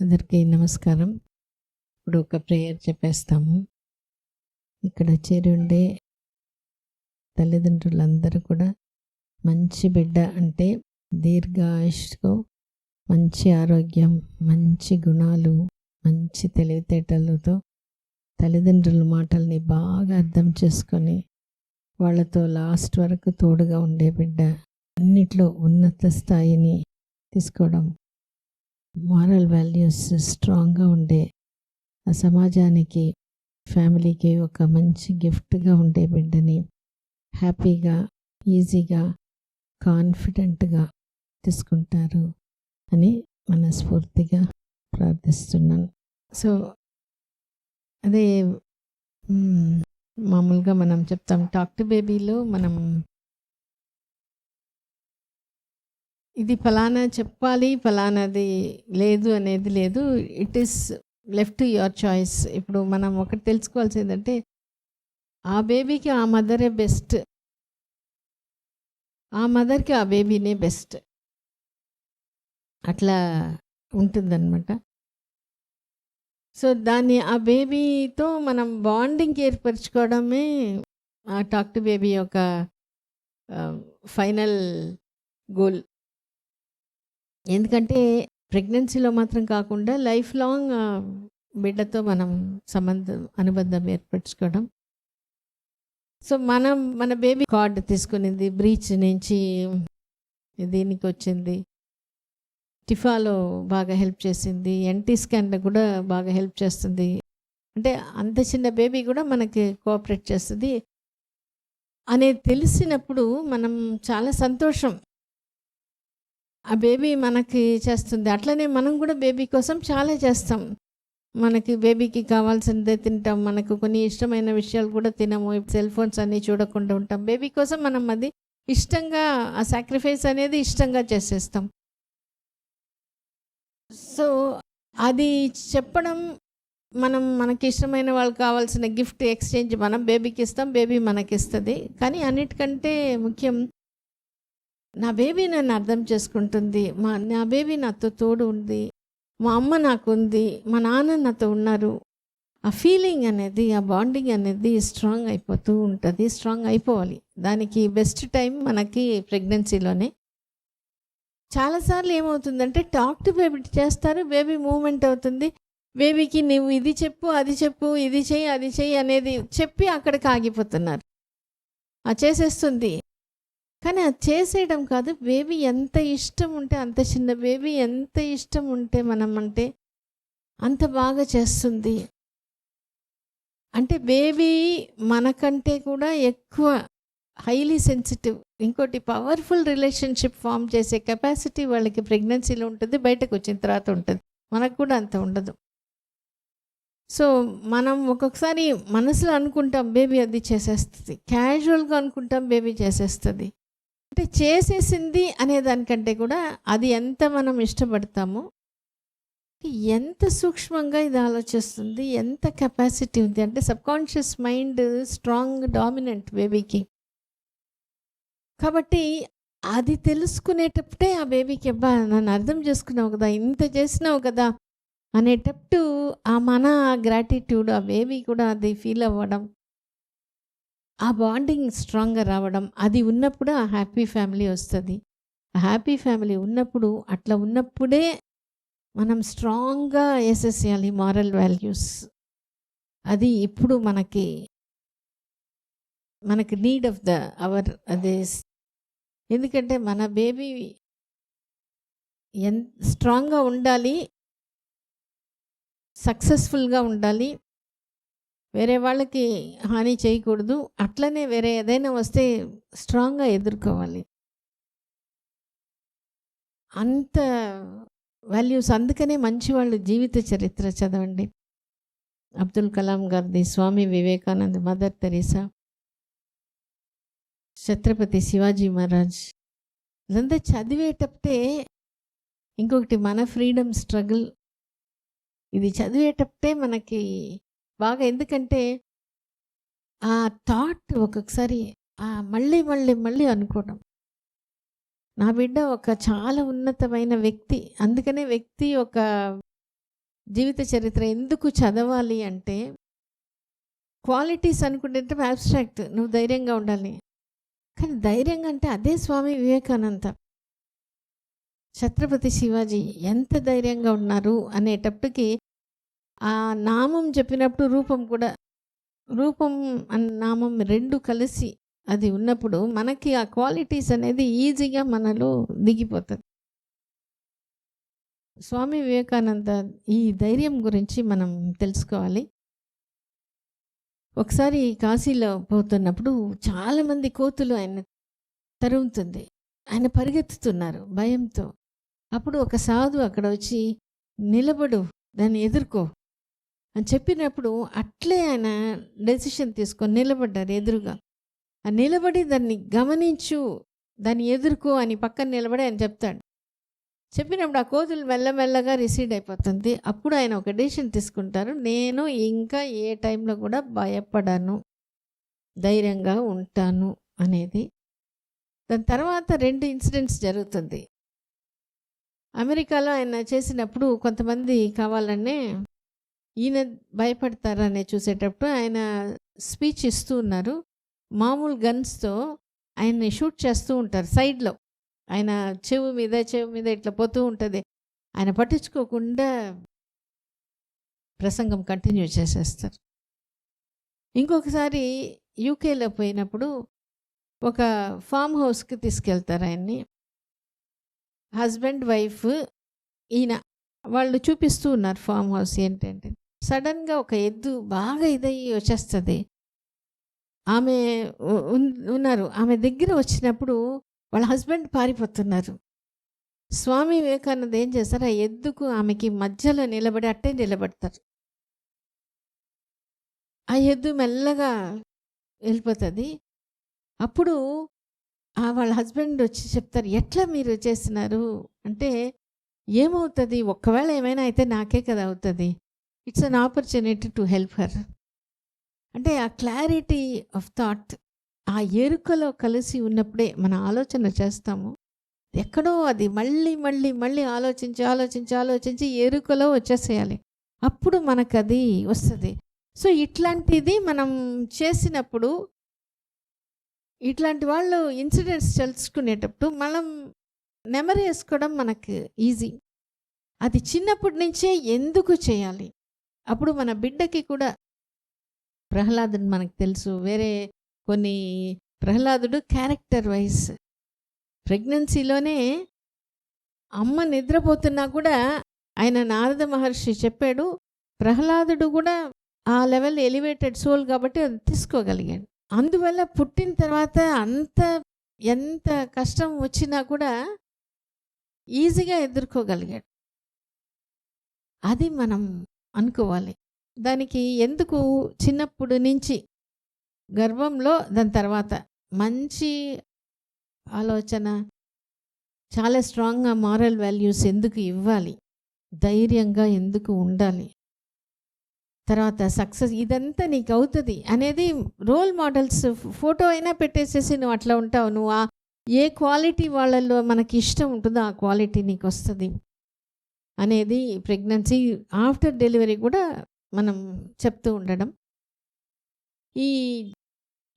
అందరికీ నమస్కారం. ఇప్పుడు ఒక ప్రేయర్ చెప్పేస్తాము. ఇక్కడ చేరి ఉండే తల్లిదండ్రులందరూ కూడా మంచి బిడ్డ అంటే దీర్ఘాయుష్తో మంచి ఆరోగ్యం మంచి గుణాలు మంచి తెలివితేటలతో తల్లిదండ్రుల మాటల్ని బాగా అర్థం చేసుకొని వాళ్ళతో లాస్ట్ వరకు తోడుగా ఉండే బిడ్డ. అన్నిట్లో ఉన్నత స్థాయిని తీసుకోవడం మారల్ వాల్యూస్ స్ట్రాంగ్గా ఉండే ఆ సమాజానికి ఫ్యామిలీకి ఒక మంచి గిఫ్ట్గా ఉండే బిడ్డని హ్యాపీగా ఈజీగా కాన్ఫిడెంట్గా తీసుకుంటారు అని మనస్ఫూర్తిగా ప్రార్థిస్తున్నాను. సో అదే మామూలుగా మనం చెప్తాం టాక్ టు బేబీలో మనం ఇది ఫలానా చెప్పాలి ఫలానాది లేదు అనేది లేదు. It is left your choice ఇప్పుడు మనం ఒకటి తెలుసుకోవాల్సిందంటే ఏంటంటే ఆ బేబీకి ఆ మదరే బెస్ట్ ఆ మదర్కి ఆ బేబీనే బెస్ట్ అట్లా ఉంటుందన్నమాట. సో దాన్ని ఆ బేబీతో మనం బాండింగ్ ఏర్పరచుకోవడమే ఆ టాక్ టు బేబీ యొక్క ఫైనల్ గోల్ ఎందుకంటే ప్రెగ్నెన్సీలో మాత్రం కాకుండా లైఫ్ లాంగ్ బిడ్డతో మనం సంబంధం అనుబంధం ఏర్పరచుకోవడం. సో మనం మన బేబీ కార్డ్ తీసుకునింది బ్రీచ్ నుంచి దీనికి వచ్చింది. టిఫాలో బాగా హెల్ప్ చేసింది ఎన్టీ స్కాన్లో కూడా బాగా హెల్ప్ చేస్తుంది. అంటే అంత చిన్న బేబీ కూడా మనకి కోఆపరేట్ చేస్తుంది. అనేది తెలిసినప్పుడు మనం చాలా సంతోషం. ఆ బేబీ మనకి చేస్తుంది. అట్లనే మనం కూడా బేబీ కోసం చాలా చేస్తాం. మనకి బేబీకి కావాల్సిందే తింటాం. మనకు కొన్ని ఇష్టమైన విషయాలు కూడా తినము. సెల్ ఫోన్స్ అన్నీ చూడకుండా ఉంటాం. బేబీ కోసం మనం అది ఇష్టంగా ఆ సాక్రిఫైస్ అనేది ఇష్టంగా చేసేస్తాం. సో అది చెప్పడం మనం మనకి ఇష్టమైన వాళ్ళకి కావాల్సిన గిఫ్ట్ ఎక్స్చేంజ్ మనం బేబీకి ఇస్తాం. బేబీ మనకి ఇస్తుంది. కానీ అన్నిటికంటే ముఖ్యం నా బేబీ నన్ను అర్థం చేసుకుంటుంది. మా నా బేబీ నాతో తోడు ఉంది. మా అమ్మ నాకు ఉంది. మా నాన్న నాతో ఉన్నారు. ఆ ఫీలింగ్ అనేది ఆ బాండింగ్ అనేది స్ట్రాంగ్ అయిపోతూ ఉంటుంది. స్ట్రాంగ్ అయిపోవాలి. దానికి బెస్ట్ టైం మనకి ప్రెగ్నెన్సీలోనే చాలాసార్లు ఏమవుతుందంటే టాక్ టు బేబీ చేస్తారు. బేబీ మూమెంట్ అవుతుంది. బేబీకి నువ్వు ఇది చెప్పు అది చెప్పు ఇది చెయ్యి అది చెయ్యి అనేది చెప్పి అక్కడికి ఆగిపోతున్నారు. ఆ చేసేస్తుంది. కానీ అది చేసేయడం కాదు. బేబీ ఎంత ఇష్టం ఉంటే అంత చిన్న బేబీ ఎంత ఇష్టం ఉంటే మనం అంటే అంత బాగా చేస్తుంది. అంటే బేబీ మనకంటే కూడా ఎక్కువ హైలీ సెన్సిటివ్ ఇంకోటి పవర్ఫుల్ రిలేషన్షిప్ ఫామ్ చేసే కెపాసిటీ వాళ్ళకి ప్రెగ్నెన్సీలో ఉంటుంది బయటకు వచ్చిన తర్వాత ఉంటుంది. మనకు కూడా అంత ఉండదు. సో మనం ఒక్కొక్కసారి మనసులో అనుకుంటాం బేబీ అది చేసేస్తుంది. క్యాజువల్గా అనుకుంటాం బేబీ చేసేస్తుంది. అంటే చేసేసింది అనే దానికంటే కూడా అది ఎంత మనం ఇష్టపడతామో ఎంత సూక్ష్మంగా ఇది ఆలోచిస్తుంది ఎంత కెపాసిటీ ఉంది. అంటే సబ్కాన్షియస్ మైండ్ స్ట్రాంగ్ డామినెంట్ బేబీకి కాబట్టి అది తెలుసుకునేటప్పుడే ఆ బేబీకి అబ్బా నన్ను అర్థం చేసుకున్నావు కదా ఇంత చేసినావు కదా అనేటప్పుడు ఆ మన గ్రాటిట్యూడ్ ఆ బేబీ కూడా అది ఫీల్ అవ్వడం ఆ బాండింగ్ స్ట్రాంగ్గా రావడం అది ఉన్నప్పుడు ఆ హ్యాపీ ఫ్యామిలీ వస్తుంది. ఆ హ్యాపీ ఫ్యామిలీ ఉన్నప్పుడు అట్లా ఉన్నప్పుడే మనం స్ట్రాంగ్గా వేసేసేయాలి మారల్ వాల్యూస్ అది ఇప్పుడు మనకి మనకి నీడ్ ఆఫ్ ద అవర్ అదే ఎందుకంటే మన బేబీ ఎంత స్ట్రాంగ్గా ఉండాలి సక్సెస్ఫుల్గా ఉండాలి వేరే వాళ్ళకి హాని చేయకూడదు. అట్లనే వేరే ఏదైనా వస్తే స్ట్రాంగ్గా ఎదుర్కోవాలి. అంత వాల్యూస్ అందుకనే మంచి వాళ్ళు జీవిత చరిత్ర చదవండి. అబ్దుల్ కలాం గారిది స్వామి వివేకానంద్ మదర్ తెరీసా ఛత్రపతి శివాజీ మహారాజ్. ఇదంతా చదివేటప్పుడే ఇంకొకటి మన ఫ్రీడమ్ స్ట్రగుల్. ఇది చదివేటప్పుడే మనకి బాగా ఎందుకంటే ఆ థాట్ ఒక్కొక్కసారి మళ్ళీ మళ్ళీ మళ్ళీ అనుకోవడం. నా బిడ్డ ఒక చాలా ఉన్నతమైన వ్యక్తి. అందుకనే వ్యక్తి ఒక జీవిత చరిత్ర ఎందుకు చదవాలి అంటే క్వాలిటీస్ అనుకుంటే అబ్స్ట్రాక్ట్ నువ్వు ధైర్యంగా ఉండాలి. కానీ ధైర్యంగా అంటే అదే స్వామి వివేకానంద. ఛత్రపతి శివాజీ ఎంత ధైర్యంగా ఉన్నారు అనేటప్పటికి ఆ నామం చెప్పినప్పుడు రూపం కూడా రూపం అన్న నామం రెండు కలిసి అది ఉన్నప్పుడు మనకి ఆ క్వాలిటీస్ అనేది ఈజీగా మనలో దిగిపోతుంది స్వామి వివేకానంద ఈ ధైర్యం గురించి మనం తెలుసుకోవాలి. ఒకసారి కాశీలో పోతున్నప్పుడు చాలామంది కోతులు ఆయన తరుగుతుంది ఆయన పరిగెత్తుతున్నారు భయంతో. అప్పుడు ఒక సాధు అక్కడ వచ్చి నిలబడు దాన్ని ఎదుర్కో అని చెప్పినప్పుడు అట్లే ఆయన డెసిషన్ తీసుకొని నిలబడ్డారు ఎదురుగా. ఆ నిలబడి దాన్ని గమనించు దాన్ని ఎదుర్కో అని పక్కన నిలబడి ఆయన చెప్తాడు. చెప్పినప్పుడు ఆ కోతులు మెల్లమెల్లగా రిసీడ్ అయిపోతుంది. అప్పుడు ఆయన ఒక డెసిషన్ తీసుకుంటారు. నేను ఇంకా ఏ టైంలో కూడా భయపడను ధైర్యంగా ఉంటాను అనేది. దాని తర్వాత రెండు ఇన్సిడెంట్స్ జరుగుతుంది. అమెరికాలో ఆయన చేసినప్పుడు కొంతమంది కావాలనే ఈయన భయపడతారనే చూసేటప్పుడు ఆయన స్పీచ్ ఇస్తూ ఉన్నారు. మామూలు గన్స్తో ఆయన్ని షూట్ చేస్తూ ఉంటారు సైడ్లో. ఆయన చెవు మీద చెవు మీద ఇట్లా పోతూ ఉంటుంది. ఆయన పట్టించుకోకుండా ప్రసంగం కంటిన్యూ చేసేస్తారు. ఇంకొకసారి యూకేలో పోయినప్పుడు ఒక ఫామ్ హౌస్కి తీసుకెళ్తారు ఆయన్ని. హస్బెండ్ వైఫ్ ఈయన వాళ్ళు చూపిస్తూ ఉన్నారు ఫామ్ హౌస్ ఏంటంటే సడన్గా ఒక ఎద్దు బాగా ఇదయ్యి వచ్చేస్తుంది. ఆమె ఉన్- ఉన్నారు. ఆమె దగ్గర వచ్చినప్పుడు వాళ్ళ హస్బెండ్ పారిపోతున్నారు. స్వామి వివేకానంద ఏం చేస్తారు? ఆ ఎద్దుకు ఆమెకి మధ్యలో నిలబడి అట్టే నిలబడతారు. ఆ ఎద్దు మెల్లగా వెళ్ళిపోతుంది. అప్పుడు ఆ వాళ్ళ హస్బెండ్ వచ్చి చెప్తారు ఎట్లా మీరు చేస్తున్నారు? అంటే ఏమవుతుంది? ఒక్కవేళ ఏమైనా అయితే నాకే కదా అవుతుంది. It's an opportunity to help her అంటే ఆ క్లారిటీ ఆఫ్ థాట్ ఆ ఎరుకలో కలిసి ఉన్నప్పుడే మన ఆలోచన చేస్తాము. ఎక్కడో అది మళ్ళీ మళ్ళీ మళ్ళీ ఆలోచించి ఆలోచించి ఆలోచించి ఎరుకలో వచ్చేసేయాలి. అప్పుడు మనకు అది వస్తుంది. సో ఇట్లాంటిది మనం చేసినప్పుడు ఇట్లాంటి వాళ్ళు ఇన్సిడెంట్స్ తెలుసుకునేటప్పుడు మనం నెమరేసుకోవడం మనకు ఈజీ. అది చిన్నప్పటి నుంచే ఎందుకు చేయాలి? అప్పుడు మన బిడ్డకి కూడా ప్రహ్లాదుని మనకు తెలుసు. వేరే కొన్ని ప్రహ్లాదుడు క్యారెక్టర్ వైజ్ ప్రెగ్నెన్సీలోనే అమ్మ నిద్రపోతున్నా కూడా ఆయన నారద మహర్షి చెప్పాడు ప్రహ్లాదుడు కూడా ఆ లెవెల్ ఎలివేటెడ్ సోల్ కాబట్టి అది తీసుకోగలిగాడు. అందువల్ల పుట్టిన తర్వాత అంత ఎంత కష్టం వచ్చినా కూడా ఈజీగా ఎదుర్కోగలిగాడు. అది మనం అనుకోవాలి. దానికి ఎందుకు చిన్నప్పుడు నుంచి గర్భంలో దాని తర్వాత మంచి ఆలోచన చాలా స్ట్రాంగ్గా మారల్ వాల్యూస్ ఎందుకు ఇవ్వాలి? ధైర్యంగా ఎందుకు ఉండాలి? తర్వాత సక్సెస్ ఇదంతా నీకు అవుతుంది అనేది రోల్ మోడల్స్ ఫోటో అయినా పెట్టేసేసి నువ్వు అట్లా ఉంటావు. నువ్వు ఆ ఏ క్వాలిటీ వాళ్ళల్లో మనకి ఇష్టం ఉంటుందో ఆ క్వాలిటీ నీకు వస్తుంది. అనేది ప్రెగ్నెన్సీ ఆఫ్టర్ డెలివరీ కూడా మనం చెప్తూ ఉండడం. ఈ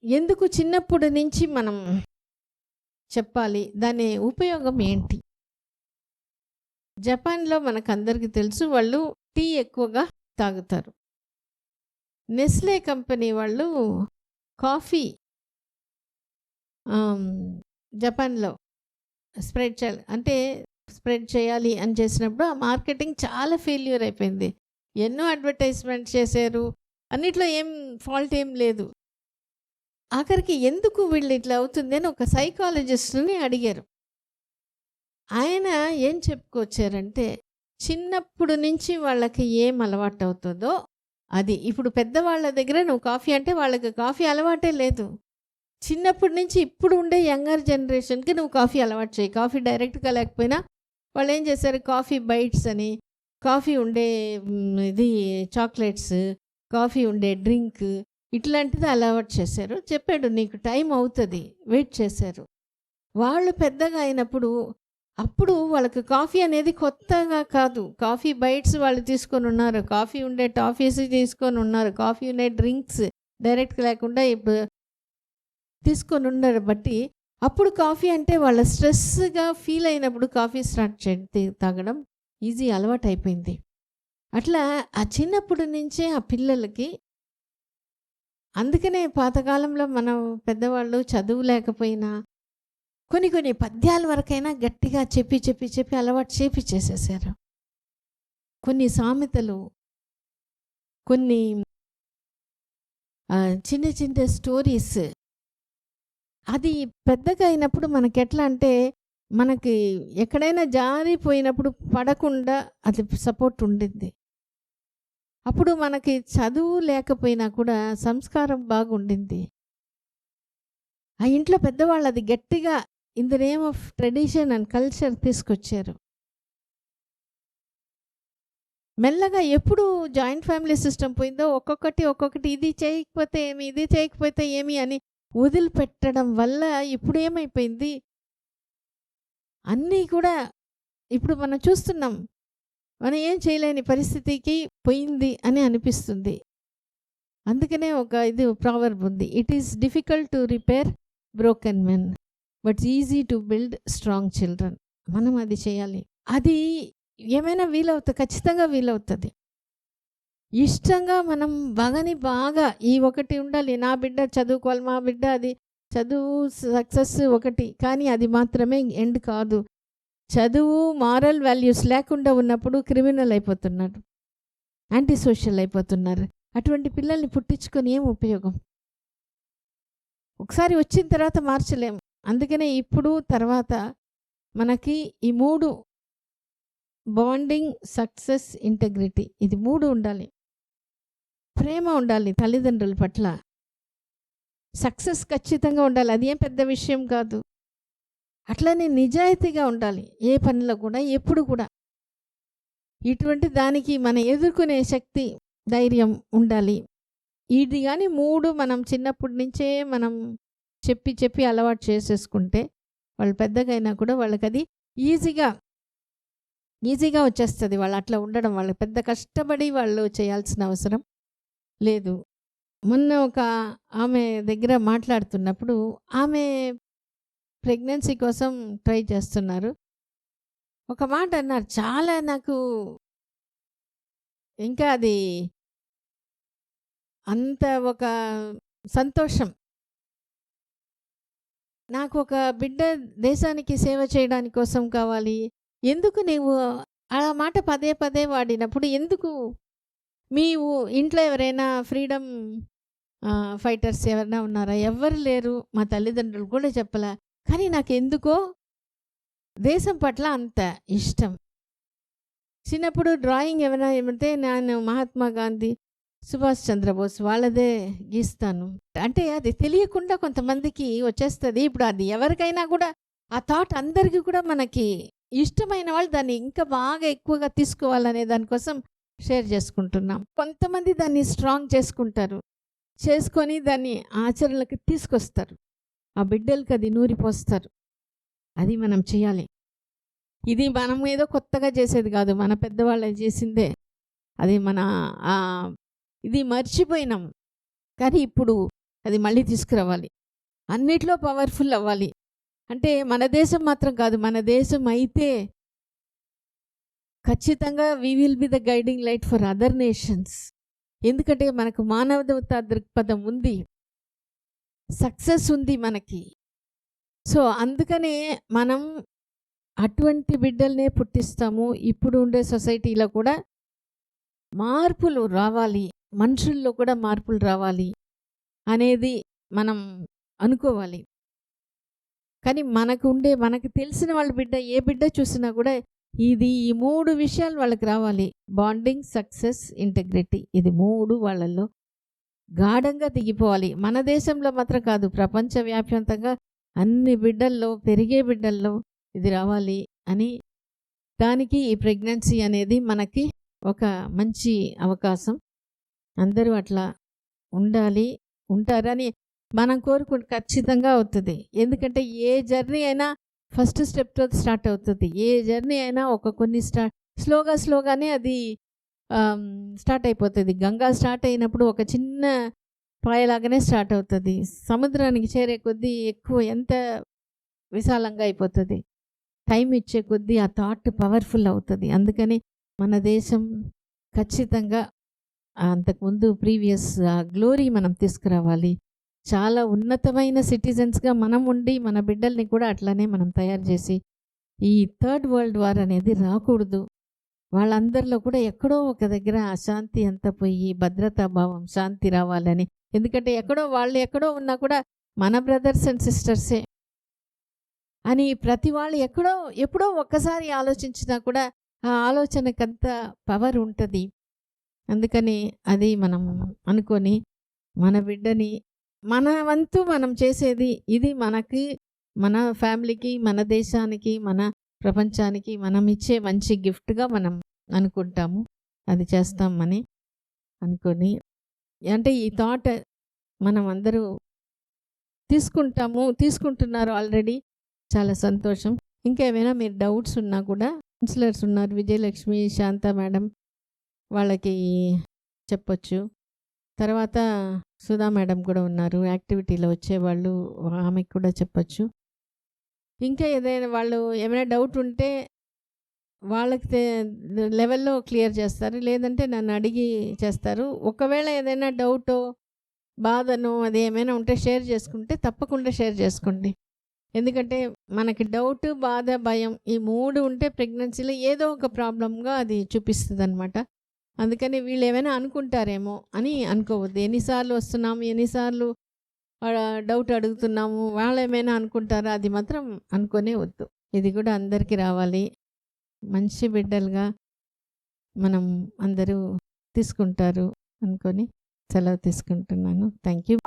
ఎందుకు చిన్నప్పటి నుంచి మనం చెప్పాలి దాని ఉపయోగం ఏంటి? జపాన్లో మనకు అందరికీ తెలుసు వాళ్ళు టీ ఎక్కువగా తాగుతారు. నెస్లే కంపెనీ వాళ్ళు కాఫీ జపాన్లో స్ప్రెడ్ చేయాలి. అంటే స్ప్రెడ్ చేయాలి అని చేసినప్పుడు ఆ మార్కెటింగ్ చాలా ఫెయిల్యూర్ అయిపోయింది. ఎన్నో అడ్వర్టైజ్మెంట్ చేశారు. అన్నిట్లో ఏం ఫాల్ట్ ఏం లేదు. ఆఖరికి ఎందుకు వీళ్ళు ఇట్లా అవుతుంది అని ఒక సైకాలజిస్ట్ని అడిగారు. ఆయన ఏం చెప్పుకొచ్చారంటే చిన్నప్పుడు నుంచి వాళ్ళకి ఏం అలవాటు అవుతుందో అది ఇప్పుడు పెద్దవాళ్ళ దగ్గర నువ్వు కాఫీ అంటే వాళ్ళకి కాఫీ అలవాటే లేదు. చిన్నప్పటి నుంచి ఇప్పుడు ఉండే యంగర్ జనరేషన్కి నువ్వు కాఫీ అలవాటు చేయి. కాఫీ డైరెక్ట్గా లేకపోయినా వాళ్ళు ఏం చేశారు? కాఫీ బైట్స్ అని కాఫీ ఉండే ఇది చాక్లెట్స్ కాఫీ ఉండే డ్రింక్ ఇట్లాంటిది అలవాటు చేశారు. చెప్పాడు నీకు టైం అవుతుంది వెయిట్ చేశారు. వాళ్ళు పెద్దగా అయినప్పుడు అప్పుడు వాళ్ళకి కాఫీ అనేది కొత్తగా కాదు. కాఫీ బైట్స్ వాళ్ళు తీసుకొని ఉన్నారు. కాఫీ ఉండే టాఫీస్ తీసుకొని ఉన్నారు. కాఫీ ఉండే డ్రింక్స్ డైరెక్ట్ లేకుండా ఇప్పుడు తీసుకొని ఉన్నారు. బట్టి అప్పుడు కాఫీ అంటే వాళ్ళ స్ట్రెస్గా ఫీల్ అయినప్పుడు కాఫీ స్టార్ట్ చే తాగడం ఈజీ అలవాటు అయిపోయింది అట్లా ఆ చిన్నప్పటి నుంచే ఆ పిల్లలకి అందుకనే పాతకాలంలో మనం పెద్దవాళ్ళు చదువు లేకపోయినా కొన్ని కొన్ని పద్యాల వరకైనా గట్టిగా చెప్పి చెప్పి చెప్పి అలవాటు చేపించేసేసారు కొన్ని సామెతలు కొన్ని చిన్న చిన్న స్టోరీస్ అది పెద్దగా అయినప్పుడు మనకి ఎట్లా అంటే మనకి ఎక్కడైనా జారిపోయినప్పుడు పడకుండా అది సపోర్ట్ ఉండింది అప్పుడు మనకి చదువు లేకపోయినా కూడా సంస్కారం బాగుండింది ఆ ఇంట్లో పెద్దవాళ్ళు అది గట్టిగా in the name of tradition and culture తీసుకొచ్చారు. మెల్లగా ఎప్పుడు జాయింట్ ఫ్యామిలీ సిస్టమ్ పోయిందో ఒక్కొక్కటి ఒక్కొక్కటి ఇది చేయకపోతే ఏమి ఇది చేయకపోతే ఏమి అని వదిలిపెట్టడం వల్ల ఇప్పుడు ఏమైపోయింది? అన్నీ కూడా ఇప్పుడు మనం చూస్తున్నాం. మనం ఏం చేయలేని పరిస్థితికి పోయింది అని అనిపిస్తుంది. అందుకనే ఒక ఇది ప్రావర్బ్ ఉంది. It is difficult to repair broken men but easy to build strong children మనం అది చేయాలి. అది ఏమైనా వీలవుతుంది ఖచ్చితంగా వీలవుతుంది. ఇష్టంగా మనం బాగాని బాగా ఈ ఒకటి ఉండాలి. నా బిడ్డ చదువుకోవాలి మా బిడ్డ అది చదువు సక్సెస్ ఒకటి కానీ అది మాత్రమే ఎండ్ కాదు. చదువు మారల్ వాల్యూస్ లేకుండా ఉన్నప్పుడు క్రిమినల్ అయిపోతున్నారు. యాంటీ సోషల్ అయిపోతున్నారు. అటువంటి పిల్లల్ని పుట్టించుకొని ఏం ఉపయోగం? ఒకసారి వచ్చిన తర్వాత మార్చలేము అందుకనే ఇప్పుడు తర్వాత మనకి ఈ మూడు బాండింగ్ సక్సెస్ ఇంటగ్రిటీ ఇది మూడు ఉండాలి. ప్రేమ ఉండాలి తల్లిదండ్రుల పట్ల. సక్సెస్ ఖచ్చితంగా ఉండాలి. అది ఏం పెద్ద విషయం కాదు. అట్లనే నిజాయితీగా ఉండాలి. ఏ పనిలో కూడా ఎప్పుడు కూడా. ఇటువంటి దానికి మనం ఎదుర్కొనే శక్తి ధైర్యం ఉండాలి. ఇది కానీ మూడు మనం చిన్నప్పటి నుంచే మనం చెప్పి చెప్పి అలవాటు చేసేసుకుంటే వాళ్ళు పెద్దగైనా కూడా వాళ్ళకి అది ఈజీగా ఈజీగా వచ్చేస్తుంది. వాళ్ళు అట్లా ఉండడం వాళ్ళు పెద్ద కష్టపడి వాళ్ళు చేయాల్సిన అవసరం. లేదు. మొన్న ఒక ఆమె దగ్గర మాట్లాడుతున్నప్పుడు ఆమె ప్రెగ్నెన్సీ కోసం ట్రై చేస్తున్నారు. ఒక మాట అన్నారు చాలా నాకు ఇంకా అది అంత ఒక సంతోషం. నాకు ఒక బిడ్డ దేశానికి సేవ చేయడానికి కోసం కావాలి. ఎందుకు నీవు ఆ మాట పదే పదే వాడినప్పుడు ఎందుకు మీ ఇంట్లో ఎవరైనా ఫ్రీడమ్ ఫైటర్స్ ఎవరైనా ఉన్నారా? ఎవ్వరు లేరు. మా తల్లిదండ్రులు కూడా చెప్పలే. కానీ నాకు ఎందుకో దేశం పట్ల అంత ఇష్టం. చిన్నప్పుడు డ్రాయింగ్ ఏమైనా ఏమంటే నేను మహాత్మా గాంధీ సుభాష్ చంద్రబోస్ వాళ్ళదే గీస్తాను. అంటే అది తెలియకుండా కొంతమందికి వచ్చేస్తుంది. ఇప్పుడు అది ఎవరికైనా కూడా ఆ థాట్ అందరికీ కూడా మనకి ఇష్టమైన వాళ్ళు దాన్ని ఇంకా బాగా ఎక్కువగా తీసుకోవాలనే దానికోసం షేర్ చేసుకుంటున్నాం. కొంతమంది దాన్ని స్ట్రాంగ్ చేసుకుంటారు. చేసుకొని దాన్ని ఆచరణలకు తీసుకొస్తారు. ఆ బిడ్డలకి అది నూరిపోస్తారు. అది మనం చేయాలి. ఇది మనం ఏదో కొత్తగా చేసేది కాదు. మన పెద్దవాళ్ళు చేసిందే. అది మన ఇది మర్చిపోయినాం. కానీ ఇప్పుడు అది మళ్ళీ తీసుకురావాలి. అన్నిట్లో పవర్ఫుల్ అవ్వాలి. అంటే మన దేశం మాత్రం కాదు. మన దేశం అయితే ఖచ్చితంగా we will be the guiding light for other nations ఎందుకంటే మనకు మానవత దృక్పథం ఉంది. సక్సెస్ ఉంది మనకి. సో అందుకనే మనం అటువంటి బిడ్డల్నే పుట్టిస్తాము. ఇప్పుడు ఉండే సొసైటీలో కూడా మార్పులు రావాలి. మనుషుల్లో కూడా మార్పులు రావాలి అనేది మనం అనుకోవాలి. కానీ మనకు ఉండే మనకు తెలిసిన వాళ్ళ బిడ్డ ఏ బిడ్డ చూసినా కూడా ఇది ఈ మూడు విషయాలు వాళ్ళకి రావాలి. బాండింగ్ సక్సెస్ ఇంటగ్రిటీ ఇది మూడు వాళ్ళల్లో గాఢంగా దిగిపోవాలి. మన దేశంలో మాత్రం కాదు ప్రపంచవ్యాప్తంగా అన్ని బిడ్డల్లో పెరిగే బిడ్డల్లో ఇది రావాలి అని దానికి ఈ ప్రెగ్నెన్సీ అనేది మనకి ఒక మంచి అవకాశం. అందరూ అట్లా ఉండాలి ఉంటారని మనం కోరుకుంటే ఖచ్చితంగా అవుతుంది. ఎందుకంటే ఏ జర్నీ అయినా ఫస్ట్ స్టెప్తో స్టార్ట్ అవుతుంది. ఏ జర్నీ అయినా ఒక కొన్ని స్టార్ట్ స్లోగా స్లోగానే అది స్టార్ట్ అయిపోతుంది. గంగా స్టార్ట్ అయినప్పుడు ఒక చిన్న పాయలాగానే స్టార్ట్ అవుతుంది. సముద్రానికి చేరే కొద్దీ ఎక్కువ ఎంత విశాలంగా అయిపోతుంది. టైం ఇచ్చే కొద్దీ ఆ థాట్ పవర్ఫుల్ అవుతుంది. అందుకని మన దేశం ఖచ్చితంగా అంతకుముందు ప్రీవియస్ గ్లోరీ మనం తీసుకురావాలి. చాలా ఉన్నతమైన సిటిజన్స్గా మనం ఉండి మన బిడ్డల్ని కూడా అట్లానే మనం తయారు చేసి ఈ థర్డ్ వరల్డ్ వార్ అనేది రాకూడదు. వాళ్ళందరిలో కూడా ఎక్కడో ఒక దగ్గర అశాంతి అంతా పోయి భద్రతా భావం శాంతి రావాలని. ఎందుకంటే ఎక్కడో వాళ్ళు ఎక్కడో ఉన్నా కూడా మన బ్రదర్స్ అండ్ సిస్టర్సే అని ప్రతి వాళ్ళు ఎక్కడో ఎప్పుడో ఒక్కసారి ఆలోచించినా కూడా ఆ ఆలోచనకంత పవర్ ఉంటుంది. అందుకని అది మనం అనుకొని మన బిడ్డని మన వంతు మనం చేసేది ఇది మనకి మన ఫ్యామిలీకి మన దేశానికి మన ప్రపంచానికి మనం ఇచ్చే మంచి గిఫ్ట్గా మనం అనుకుంటాము. అది చేస్తామని అనుకొని అంటే ఈ థాట్ మనం అందరూ తీసుకుంటాము తీసుకుంటున్నారు ఆల్రెడీ. చాలా సంతోషం. ఇంకేమైనా మీరు డౌట్స్ ఉన్నా కూడా కౌన్సిలర్స్ ఉన్నారు విజయలక్ష్మి శాంత మేడం వాళ్ళకి చెప్పొచ్చు. తర్వాత సుధా మేడం కూడా ఉన్నారు. యాక్టివిటీలో వచ్చేవాళ్ళు ఆమెకు కూడా చెప్పొచ్చు. ఇంకా ఏదైనా వాళ్ళు ఏమైనా డౌట్ ఉంటే వాళ్ళకి లెవెల్లో క్లియర్ చేస్తారు. లేదంటే నన్ను అడిగి చేస్తారు. ఒకవేళ ఏదైనా డౌటో బాధనో అది ఏమైనా ఉంటే షేర్ చేసుకుంటే తప్పకుండా షేర్ చేసుకోండి. ఎందుకంటే మనకి డౌట్ బాధ భయం ఈ మూడు ఉంటే ప్రెగ్నెన్సీలో ఏదో ఒక ప్రాబ్లంగా అది చూపిస్తుంది అనమాట అందుకని వీళ్ళు ఏమైనా అనుకుంటారేమో అని అనుకోవద్దు. ఎన్నిసార్లు వస్తున్నాము ఎన్నిసార్లు డౌట్ అడుగుతున్నాము వాళ్ళు ఏమైనా అనుకుంటారా అది మాత్రం అనుకోనే వద్దు. ఇది కూడా అందరికీ రావాలి. మంచి బిడ్డలుగా మనం అందరూ తీసుకుంటారు అనుకొని సెలవు తీసుకుంటున్నాను. Thank you